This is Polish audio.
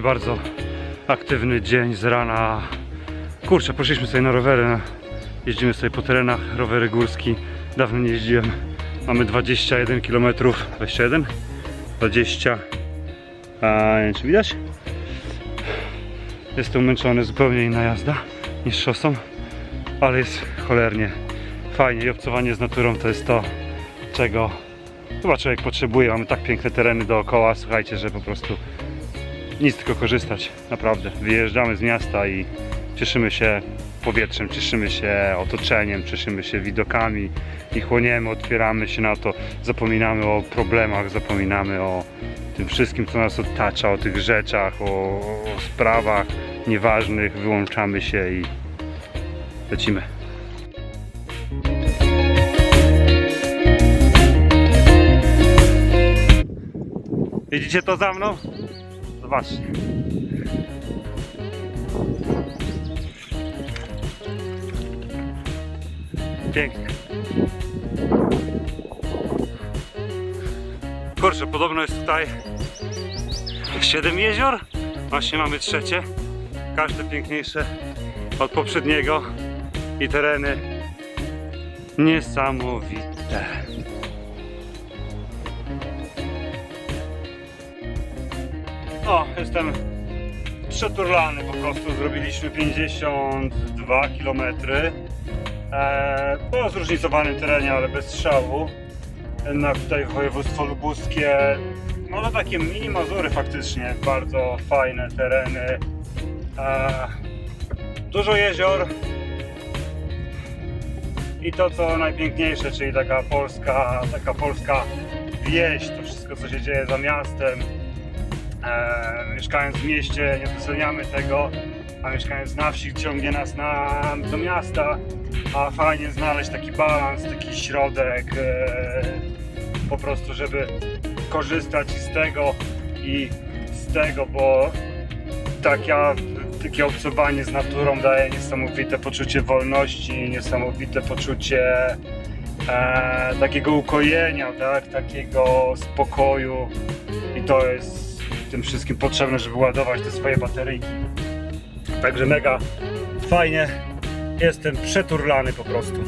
bardzo aktywny dzień z rana. Kurczę, poszliśmy sobie na rowery. Jeździmy sobie po terenach, rowery górski. Dawno nie jeździłem. Mamy 21 km. 21? 20. A, nie wiem, czy widać? Jestem umęczony, zupełnie inna jazda niż szosą, ale jest cholernie fajnie i obcowanie z naturą to jest to, czego chyba człowiek potrzebuje. Mamy tak piękne tereny dookoła, słuchajcie, że po prostu nic tylko korzystać, naprawdę. Wyjeżdżamy z miasta i cieszymy się powietrzem, cieszymy się otoczeniem, cieszymy się widokami i chłoniemy, otwieramy się na to, zapominamy o problemach, zapominamy o tym wszystkim, co nas otacza, o tych rzeczach, o, o sprawach nieważnych, wyłączamy się i lecimy. Widzicie to za mną? Zobaczcie. Pięknie. Kurczę, podobno jest tutaj 7 jezior. Właśnie mamy trzecie. Każde piękniejsze od poprzedniego. I tereny niesamowite. O, jestem przeturlany po prostu. Zrobiliśmy 52 km e, po zróżnicowanym terenie, ale bez strzału. Na tutaj województwo lubuskie. No to takie mini Mazury faktycznie, bardzo fajne tereny. E, dużo jezior. I to co najpiękniejsze, czyli taka polska, taka polska wieś, to wszystko co się dzieje za miastem. E, mieszkając w mieście nie doceniamy tego, a mieszkając na wsi ciągnie nas na, do miasta, a fajnie znaleźć taki balans, taki środek, e, po prostu żeby korzystać z tego i z tego, bo taka, takie obcowanie z naturą daje niesamowite poczucie wolności, niesamowite poczucie e, takiego ukojenia, tak? takiego spokoju i to jest tym wszystkim potrzebne, żeby ładować te swoje bateryjki. Także mega fajnie. Jestem przeturlany po prostu.